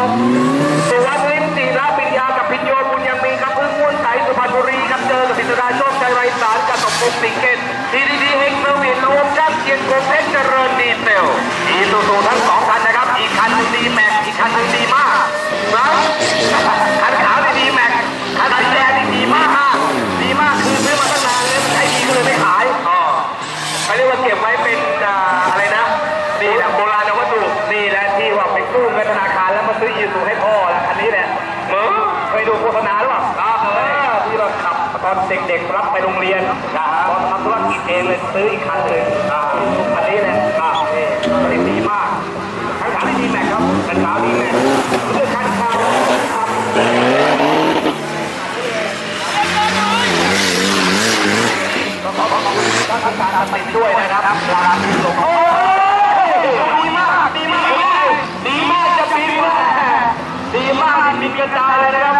มาดูเรื่องของปีกนกสุวรรณลิมจีระปิญญากับพิญโยบุญยังมีครับพึ่งม้วนไสสุพรรณบุรีครับเจอกับพิศดาโชคชัยไรสารกับสมพงษ์สิงเกตทีดีดีเฮงเซอร์วิสรวมช่างเกียรติโกเพชรเจริญดีเซลอีซูซูทั้งสองคันนะครับ อีกคันหนึงดีแม็กอีกคันหนึงดีมากนะ เองเลยซื้ออีกคันหนึ่งคันนี้แหละครับนี่คันนี้ดีมากคันขาวนี่ดีแม็กครับคันขาวดีแม็กเลือกคันขาวขอขอบคุณท่านอาจารย์ติดด้วยนะครับลาที่ลงโอ้ดีมากดีมากดีมากจะบินแม่ดีมากบินกระจายเลยนะครับ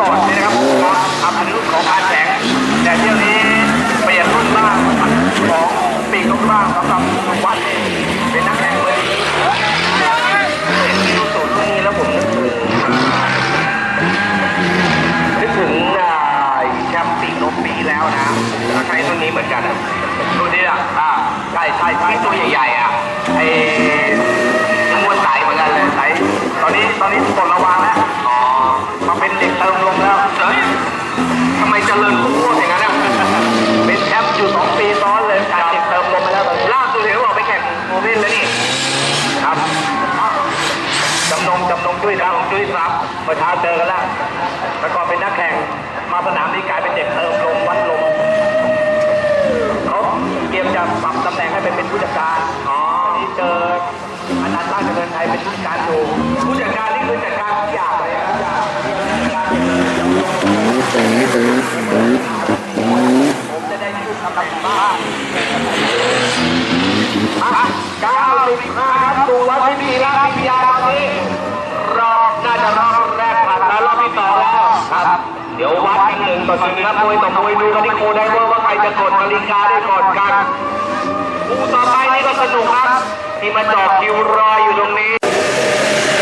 ก่อนนะครับครับครับอันรุของคันแสงแต่เที่ยวนี้ เมื่อเช้าเจอกันแล้วแล้วก็เป็นนักแข่ง มวยต่อมวยดูกันที่โคไดเวอร์ว่าใครจะกดนาฬิกาได้ก่อนกันคู่ต่อไปนี่ก็สนุกครับที่มาจอดคิวรออยู่ตรงนี้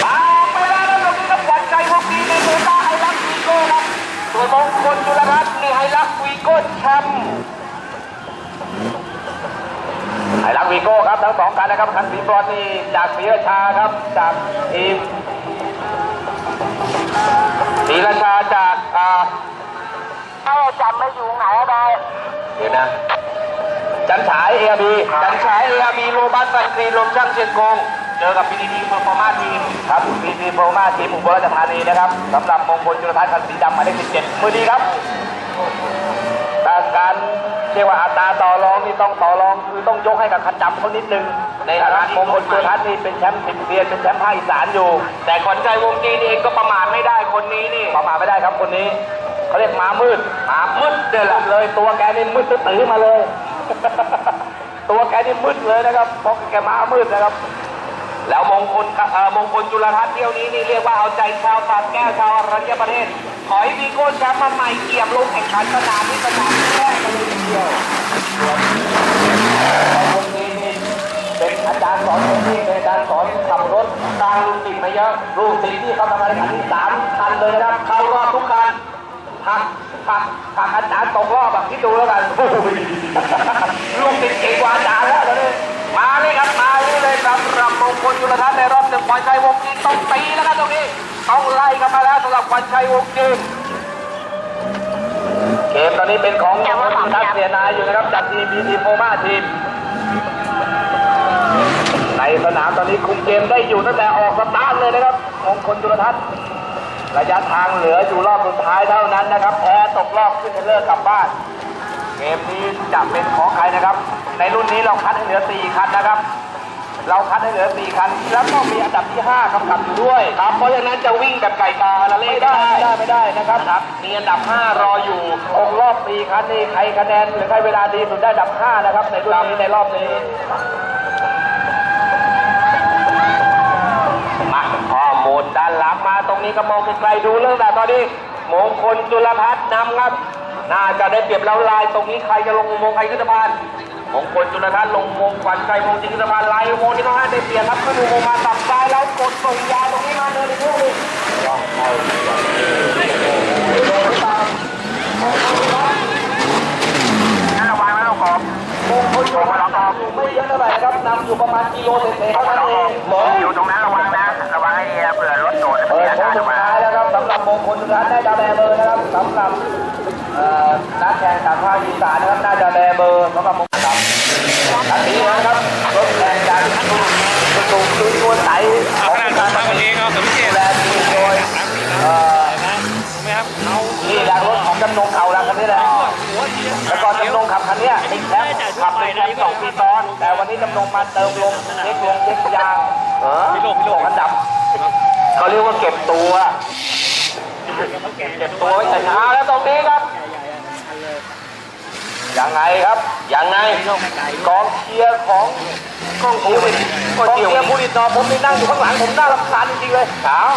ตามไปแล้วนะตรงนี้ครับขวัญใจพวกนี้ในโตต้าไฮรักวีโก้ครับส่วนมงคลจุลรัตน์ในไฮรักวีโก้แชมป์ไอรักวีโก้ครับทั้งสองคันนะครับคันสีบรอนนี่จากศรีราชาครับจากทีมศรีราชาจากอ่า ถ้าจำไม่อยู่ไหนได้ เดี๋ยวนะจัน ฉายเอบีจันฉายเอบีโรบัสซันครีลมช่างเชียงกงเจอกับพีดีดีเพอร์ฟอร์มาทีมครับพีดีเพอร์ฟอร์มาทีมอุบลราชธานีนะครับสำหรับมงคลจุลทัศน์คันสีดำหมายเลข17มือดีครับแต่การเรียกว่าอัตราต่อรองนี่ต้องต่อรองคือต้องยกให้กับคันดำเขานิดนึงในฐานะมงคลจุลทัศน์นี่เป็นแชมป์สิบเซียนเป็นแชมป์ภาคอีสานอยู่ แต่ขวัญใจวงจีนเองก็ประมาทไม่ได้คนนี้นี่ประมาทไม่ได้ครับคนนี้เขาเรียกม้ามืดม้ามืดเดือดเลยตัวแกนี่มืดตื้อๆมาเลย ตัวแกนี่มืดเลยนะครับเพราะแกม้ามืดนะครับ แล้วมงคลมงคลจุลทัศน์เที่ยวนี้นี่เรียกว่าเอาใจชาวตาดแก้วชาวอรัญญประเทศ ขอให้วีโก้แชมป์มาใหม่เกียบลงแข่งขันสนามนี้สนามแรกกันเลยทีเดียวคนนี้นี่เป็นอาจารย์สอนคนนี้เป็นอาจารย์สอนขับรถตามลูกศิษย์มาเยอะลูกศิษย์ที่เขาทำการแข่งขันที่สามคันเลยนะครับเข้ารอบทุกคัน หักหักหักอาจารย์ตกรอบแบบที่ดูแล้วกันโอ้โหลูกศิษย์เก่งกว่าอาจารย์แล้วตอนนี้มาเลยครับมาเลยเลยสำหรับมงคลจุลทัศน์ในรอบหนึ่งขวัญชัยวงจีนต้องตีแล้วครับตรงนี้ต้องไล่กันมาแล้วสำหรับขวัญชัยวงจีนเกมตอนนี้เป็นของมงคลจุลทัศน์เสียนายอยู่นะครับจากทีมบีทีโฟมาทีมในสนามตอนนี้คุมเกมได้อยู่ตั้งแต่ออกสตาร์ทเลยนะครับมงคลจุลทัศน์ ระยะทางเหลืออยู่รอบสุดท้ายเท่านั้นนะครับ แพ้ตกรอบขึ้นเทเลอร์กลับบ้าน เกมนี้จะเป็นของใครนะครับ ในรุ่นนี้เราคัดให้เหลือ 4 คันนะครับ เราคัดให้เหลือ 4 คัน แล้วก็มีอันดับที่ 5กำกับอยู่ด้วยครับเพราะฉะนั้นจะวิ่งแบบไก่กาละเล่ไม่ได้ไม่ได้ไม่ได้นะครับครับ มีอันดับ 5 รออยู่องรอบ4คันนี่ใครคะแนนหรือใครเวลาดีสุดได้อันดับ 5 นะครับ ในรุ่นนี้ในรอบนี้ นี้ก็มองไกลๆดูเรื่องแต่ตอนนี้มงคลจุลพัฒน์นำครับ น่าจะได้เปรียบเราลายตรงนี้ใครจะลงมงใครขึ้นสะพานมงคลจุลพัฒน์ลงมงค์ขวัญใจมงจิงสะพานลายมงนี้ก็ให้ได้เปรียบครับขึ้นมงมาตับซ้ายแล้วกดส่งยาตรงนี้มาเดินอีกลูกหนึงนั่นระวังนะลูกข อบมงคลจุลพัฒน์อยู่ไม่เยอะเท่าไหร่ครับนำอยู่ประมาณกิโลเศษๆเท่านั้นเองอยู่ตรงนั้นระวังนะระวังให้ดีเผื่อรถโดดแล้วเปิเสีดยโค้กางรสุดมาท้ายแล้วครับสำหรับมงคลร้านได้ดาวแดงเบอร์นะครับสำหรับนักแข่งจากภาคอีสานนะครับน่าจะแดงเบอร์สำหรับมงคลรับอันนี้นะครับรถแข่งจากประตูคือตัวไตเอาขนาดผมทำกันเองเอาสมเกียรติโดยเอ่อนะถูกไหมครับเอานี่แหละรถของจำนงเขา นแชมป์สองปีซ้อน แต่วันนี้จำนงมาเติมลมเช็คลมเช็คยางเออพี่โลกพี่โลสกองอันดับเขาเรียกว่าเก็บตัว เก็บตัวไว้แต่เช้าแล้วตรงนี้ครับยังไงครับยังไงกองเชียร์ของกองผู้ดิตกองเชียร์ผู้ดิตนอผมนี่นั่งอยู่ข้างหลังผมน่ารำคาญจริงๆเลยขาว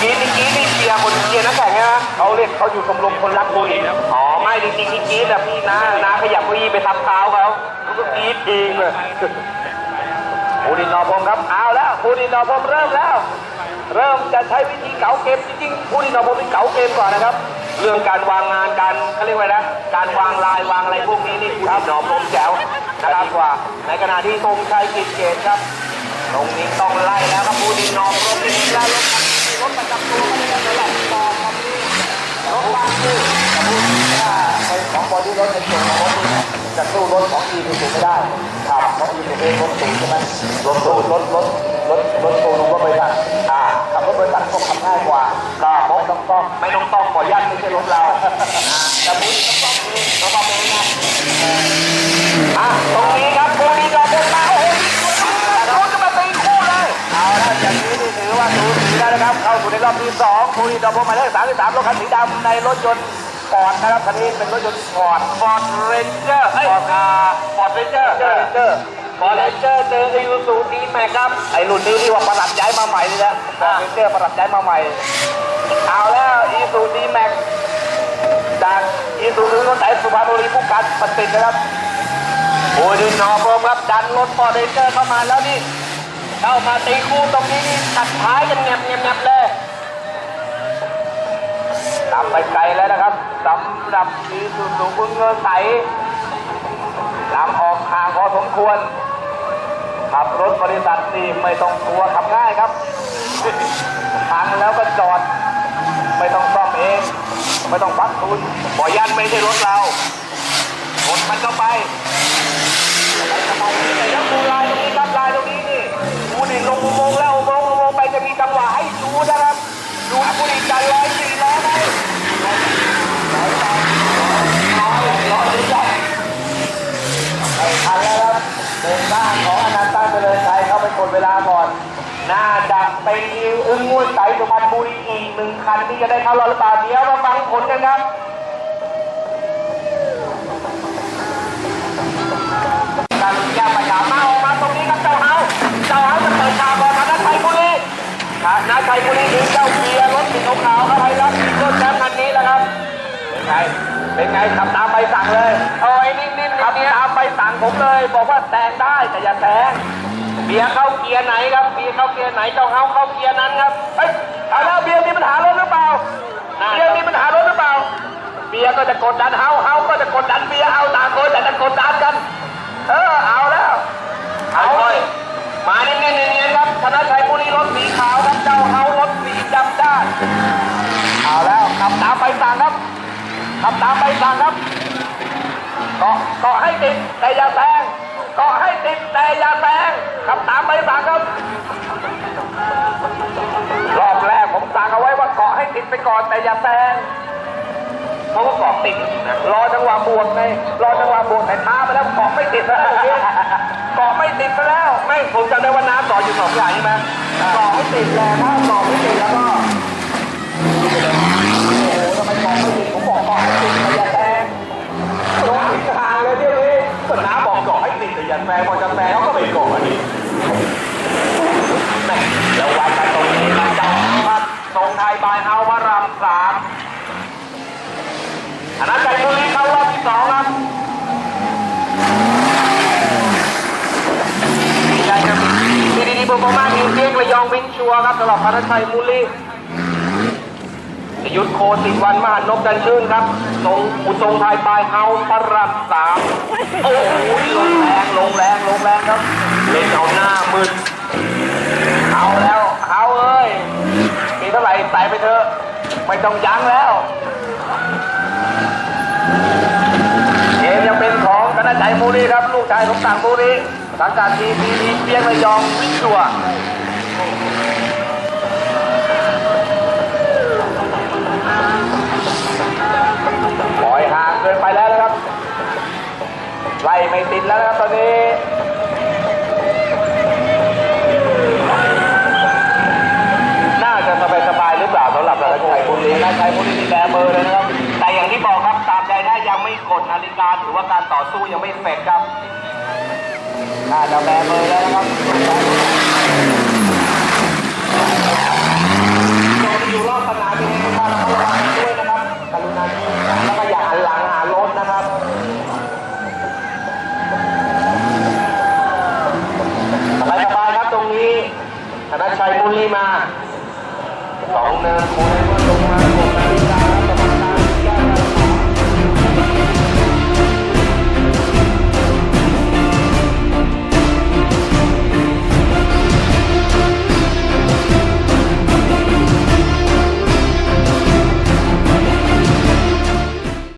คือคือนั่นแหละเออกีนี่กีนี่เชียร์คนเชียร์นักแข่งใช่ไหมเขาเรียกเขาอยู่ชมรมคนรักผู้ดิตอ๋อไม่จริงๆที่กีดอะพี่นะนะขยับเก้าอี้ไปทับเท้าเขาเขาก็กีดเองเลยผู้ดินนอพรมครับเอาแล้วผู้ดินนอพรมเริ่มแล้ว เริ่มจะใช้วิธีเก๋าเกมจริงๆผู้ดินนอพรมเป็นเก๋าเกมก่อนนะครับ เรื่องการวางงานการเขาเรียกว่าอะไรนะการวางลายวางอะไรพวกนี้นี่ผู้ดินนอพรมแจ๋วนะครับกว่า ในขณะที่ธงชัยกิจเกตครับตรงนี้ต้องไล่แล้วครับผู้ดินนอพรมนี่ไล่รถรถประจำตัวไม่ได้เลยแหละต่อครับนี่รถบางคู่กับผู้ดินว่าเป็น ของบอดี้รถในส่วนของรถจะสู้รถของอีซูซูไม่ได้ครับเพราะอีซูซูรถสูงใช่ไหมรถสูงรถรถรถรถโชว์รูมรถบริษัทอ่าขับรถบริษัทก็ขับง่ายกว่าก็ไม่ต้องต้องไม่ต้องต้องขออนุญาตไม่ใช่รถเราแต่ผู้ดินต้องต้องเองเราต้องเองนะอะตรงนี้ครับผู้นเราเดินมาโอ้โหเขาจะมาตีคู่เลยเอาละอย่างนี้ถือว่าสูสี แล้วนะครับ เข้าสู่ในรอบที่สองผู้ดินเราพบหมายเลขสามสิบสามรถคันสีดำในรถยนต์ฟอร์ดนะครับคันนี้เป็นรถยนต์ฟอร์ดฟอร์ดเรนเจอร์เอ้ยฟอร์ดอ่าฟอร์ดเรนเจอร์เรนเจอร์ฟอร์ดเรนเจอร์เจออีซูซูดีแม็กครับ ไอ้รุ่นนี้ที่ว่าประหลัดย้ายมาใหม่นี่แหละฟอร์ดเรนเจอร์ประหลัดย้ายมาใหม่ เอาแล้วอีซูดีแม็กจากอีซูซูรถไถสุพรรณบุรีผู้การปฏิทินนะครับโอ้ยดินนอพรมครับดันรถฟอร์ดเรนเจอร์เข้ามาแล้วนี่ เข้ามาตีคู่ตรงนี้นี่ตัดท้ายกันแงบแงบแงบเลยนำไปไกลแล้วนะครับสำหรับอีสุสุคุณเงินใสนำออกทางพอสมควร ขับรถบริษัทนี่ไม่ต้องกลัวขับง่ายครับพังแล้วก็จอด ไม่ต้องซ่อมเอง ไม่ต้องพักทุนบ่อยันไม่ใช่รถเรารถมันก็ไปแล้วดูลายตรงนี้ครับลายตรงนี้นี่ดูนี่ลงอุโมงค์แล้วอุโมงค์อุโมงค์ไปจะมีจังหวะให้ดูนะครับ ดูผู้ดีใจร้อยสี่ล้อไหม ไม่ทันแล้วครับเดินบ้านของอนันต์ตั้งเจริญชัยเข้าไปกดเวลาก่อน น่าจะเป็นนิวอึ้งงวดไสสุพรรณบุรีอีกหนึ่งคันที่จะได้เข้ารอบหรือเปล่าเดี๋ยวมาฟังผลกันครับการแก้ปัญหามาออกมาตรงนี้ครับเจ้าเฮาเจ้าเฮาจะเปิดฉากก่อนนะชัยบุรีนะชัยบุรีถึงเจ้าเกียร์ร เบียร์เข้าเกียร์ไหนครับ เบียร์เข้าเกียร์ไหน เจ้าเฮาเข้าเกียร์นั้นครับเฮ้ยเอาแล้วเบียร์มีปัญหารถหรือเปล่า เบียร์มีปัญหารถหรือเปล่า เบียร์ก็จะกดดันเฮาเฮาก็จะกดดันเบียร์เอาต่างคนแต่จะกดดันกัน เออเอาแล้วเอาเลยมาเนียนๆเนียนๆครับธนชัยบุรีรถสีขาวครับ เจ้าเฮารถสีดำด้านเอาแล้วขับตามใบสั่งครับขับตามใบสั่งครับเกาะเกาะให้ติดแต่อย่าแซง เกาะให้ติดแต่อย่าแซงขับตามใบสั่งครับ รอบแรกผมสั่งเอาไว้ว่าเกาะให้ติดไปก่อนแต่อย่าแซงเขาก็เกาะติดรอจังหวะบวกไงรอจังหวะบวกแต่ช้าไปแล้วเกาะไม่ติดแล้วเกาะไม่ติดไปแล้ว ไม่ผมจำได้ว่าน้ำเกาะอยู่สองอย่างใช่ไหมเกาะให้ติดแหละถ้าเกาะไม่ติดแล้วก็ แตกพอจะแตกเขาก็ไปก่อนี่แล้ววัดมาตรงนี้มาจามวัดตรงไทยบายเฮาวรามสามอันนั้นจันทบุรีเขารอบที่สองครับดีดีดีโปรโมมาทีงเด็กระยองวินชัวครับสำหรับพันชัยมูลลี่ ยุทธโคสิวันมหานพดันชื่นครับทรงอุทรงไทยปลายเฮาพรัมสามโอ้โหลงแรงลงแรงลงแรงครับ เล่นเอาหน้ามึนเอาแล้วเอาเอ้ยมีเท่าไหร่ใส่ไปเถอะ ไม่ต้องยั้งแล้วเกมยังเป็นของธนชัยมูรีครับ ลูกชายของต่างมูรีสังกัดทีมพีทีเปียงระยองวิชัว ไล่ไม่ติดแล้วนะครับตอนนี้น่าจะสบายสบายๆหรือเปล่าสำหรับธนชัยบุรีนะชัยบุณนี้แบเบอเลยนะครับ แต่อย่างที่บอกครับตามใดถ้ายังไม่กดนาฬิกาถือว่าการต่อสู้ยังไม่เสร็จครับน่าจะแบเบอแล้วนะครับ ธนชัยบุลีมาสองเนินคูณลงมา